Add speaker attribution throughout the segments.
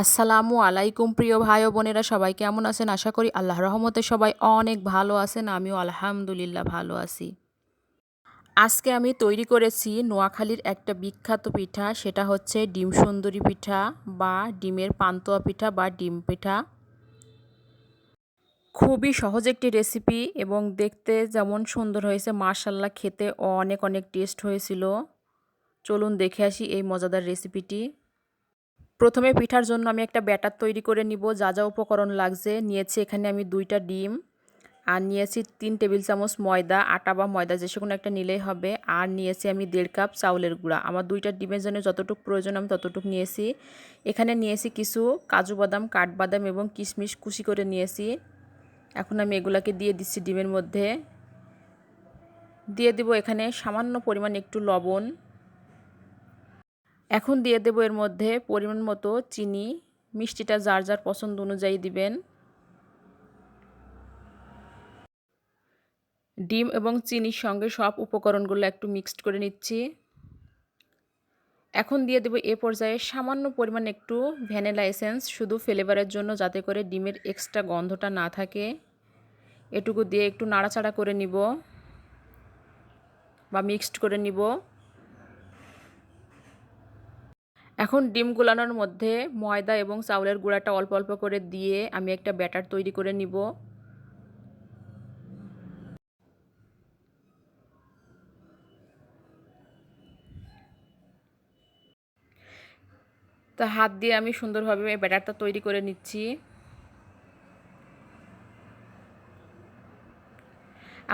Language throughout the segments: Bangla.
Speaker 1: আসসালামু আলাইকুম প্রিয় ভাই ও বোনেরা, সবাই কেমন আছেন? আশা করি আল্লাহ রহমতে সবাই অনেক ভালো আছেন, আমিও আলহামদুলিল্লাহ ভালো আছি। আজকে আমি তৈরি করেছি নোয়াখালীর একটা বিখ্যাত পিঠা, সেটা হচ্ছে ডিম সুন্দরী পিঠা বা ডিমের পান্তোয়া পিঠা বা ডিম পিঠা। খুবই সহজ একটি রেসিপি এবং দেখতে যেমন সুন্দর হয়েছে মার্শাল্লাহ খেতে অনেক অনেক টেস্ট হয়েছিল। চলুন দেখে আসি এই মজাদার রেসিপিটি। প্রথমে পিঠার জন্য আমি একটা ব্যাটার তৈরি করে নিব। যা যা উপকরণ লাগছে, নিয়েছি এখানে আমি দুইটা ডিম, আর নিয়েছি তিন টেবিল চামচ ময়দা, আটা বা ময়দা যে কোনো একটা নিলেই হবে। আর নিয়েছি আমি দেড় কাপ চাউলের গুঁড়া। আমার দুইটা ডিমের জন্য যতটুকু প্রয়োজন আমি ততটুকু নিয়েছি। এখানে নিয়েছি কিছু কাজু বাদাম, কাঠবাদাম এবং কিশমিশ কুচি করে নিয়েছি। এখন আমি এগুলাকে দিয়ে দিচ্ছি ডিমের মধ্যে। দিয়ে দিব এখানে সামান্য পরিমাণ একটু লবণ। এখন দিয়ে দেবো এর মধ্যে পরিমাণ মতো চিনি, মিষ্টিটা যার যার পছন্দ অনুযায়ী দিবেন। ডিম এবং চিনির সঙ্গে সব উপকরণগুলো একটু মিক্সড করে নিচ্ছি। এখন দিয়ে দেবো এ পর্যায়ে সামান্য পরিমাণ একটু ভ্যানিলা এসেন্স, শুধু ফ্লেভারের জন্য যাতে করে ডিমের এক্সট্রা গন্ধটা না থাকে। এটুকু দিয়ে একটু নাড়াচাড়া করে নিব বা মিক্সড করে নিব। এখন ডিম গুলানোর মধ্যে ময়দা এবং চাউলের গুঁড়াটা অল্প অল্প করে দিয়ে আমি একটা ব্যাটার তৈরি করে নিব। তো হাত দিয়ে আমি সুন্দরভাবে ব্যাটারটা তৈরি করে নিচ্ছি।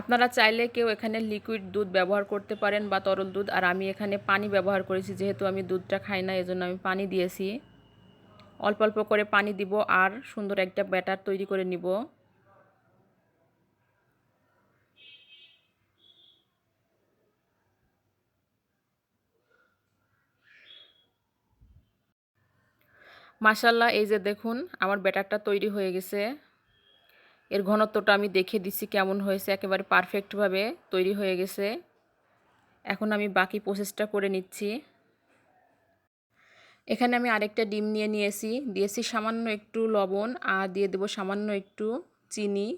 Speaker 1: আপনারা চাইলে কেউ এখানে লিকুইড দুধ ব্যবহার করতে পারেন বা তরল দুধ। আর আমি এখানে পানি ব্যবহার করেছি, যেহেতু আমি দুধটা খাই না, এজন্য আমি পানি দিয়েছি। অল্প অল্প করে পানি দিব আর সুন্দর একটা ব্যাটার তৈরি করে নিব। মাসাল্লাহ এই যে দেখুন, আমার ব্যাটারটা তৈরি হয়ে গেছে। এর ঘনত্বটা আমি দেখে দিচ্ছি কেমন হয়েছে, একেবারে পারফেক্টভাবে তৈরি হয়ে গেছে। এখন আমি বাকি প্রসেসটা করে নিচ্ছি। এখানে আমি আরেকটা ডিম নিয়ে নিয়েছি। দিয়েছি সামান্য একটু লবণ আর দিয়ে দেবো সামান্য একটু চিনি।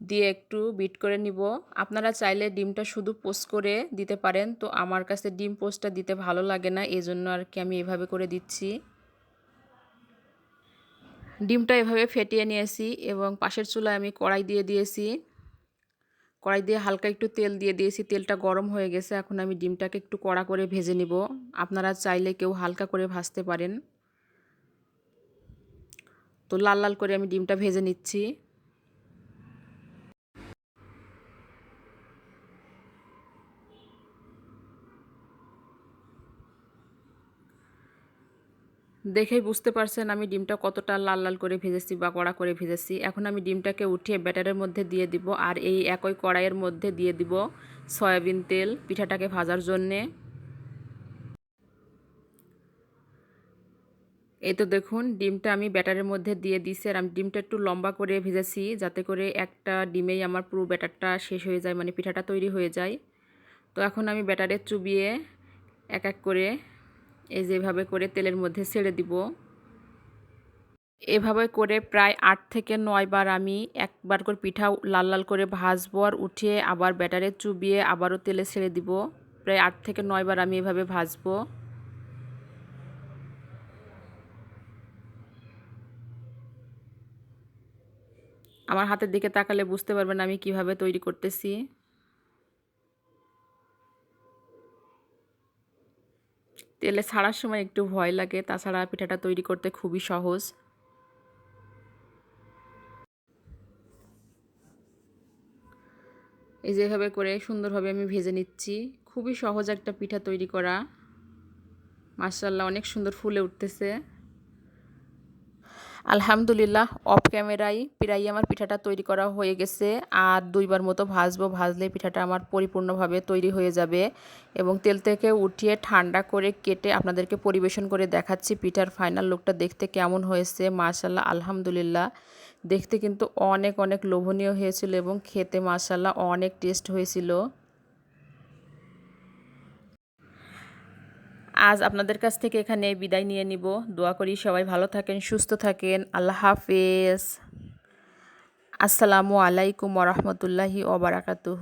Speaker 1: দিয়ে একটু বিট করে নিব। আপনারা চাইলে ডিমটা শুধু পোস্ট করে দিতে পারেন। তো আমার কাছে ডিম পোস্টটা দিতে ভালো লাগে না এই জন্য আর কি আমি এভাবে করে দিচ্ছি। ডিমটা এভাবে ফেটিয়ে নিয়েছি এবং পাশের চুলায় আমি কড়াই দিয়ে দিয়েছি। কড়াই দিয়ে হালকা একটু তেল দিয়ে দিয়েছি। তেলটা গরম হয়ে গেছে। এখন আমি ডিমটাকে একটু কড়া করে ভেজে নিব। আপনারা চাইলে কেউ হালকা করে ভাজতে পারেন। তো লাল লাল করে আমি ডিমটা ভেজে নিচ্ছি। দেখেই বুঝতে পারছেন আমি ডিমটা কতটা লাল লাল করে ভেজেছি বা কড়া করে ভেজেছি। এখন আমি ডিমটাকে উঠিয়ে ব্যাটারের মধ্যে দিয়ে দিব আর এই একই কড়াইয়ের মধ্যে দিয়ে দিব সয়াবিন তেল পিঠাটাকে ভাজার জন্যে। এই তো দেখুন, ডিমটা আমি ব্যাটারের মধ্যে দিয়ে দিছি আর আমি ডিমটা একটু লম্বা করে ভেজেছি যাতে করে একটা ডিমেই আমার পুরো ব্যাটারটা শেষ হয়ে যায় মানে পিঠাটা তৈরি হয়ে যায়। তো এখন আমি ব্যাটারে চুবিয়ে এক এক করে এই যেভাবে করে তেলের মধ্যে ছেড়ে দিব। এভাবে করে প্রায় আট থেকে নয় বার আমি একবার করে পিঠা লাল লাল করে ভাজবো আর উঠিয়ে আবার ব্যাটারে চুবিয়ে আবারও তেলে ছেড়ে দিব। প্রায় আট থেকে নয় বার আমি এভাবে ভাজবো। আমার হাতের দিকে তাকালে বুঝতে পারবেন আমি কীভাবে তৈরি করতেছি। তেলে ছাড়ার সময় একটু ভয় লাগে, তাছাড়া পিঠাটা তৈরি করতে খুবই সহজ। এই যেভাবে করে সুন্দরভাবে আমি ভেজে নিচ্ছি। খুবই সহজ একটা পিঠা তৈরি করা। মার্শাল্লাহ অনেক সুন্দর ফুলে উঠতেছে। আলহামদুলিল্লাহ অফ ক্যামেরায় প্রায় আমার পিঠাটা তৈরি করা হয়ে গেছে। আর দুইবার মতো ভাজবো, ভাজলে পিঠাটা আমার পরিপূর্ণভাবে তৈরি হয়ে যাবে এবং তেল থেকে উঠিয়ে ঠান্ডা করে কেটে আপনাদেরকে পরিবেশন করে দেখাচ্ছি পিঠার ফাইনাল লুকটা দেখতে কেমন হয়েছে। মাশাল্লাহ আলহামদুলিল্লাহ। দেখতে কিন্তু অনেক অনেক লোভনীয় হয়েছিল এবং খেতে মাশাল্লাহ অনেক টেস্ট হয়েছিল। আজ আপনাদের কাছ থেকে এখানে বিদায় নিয়ে নিব। দোয়া করি সবাই ভালো থাকেন, সুস্থ থাকেন। আল্লাহ হাফেজ। আসসালামু আলাইকুম রহমতুল্লাহি ওবরাকাতুহ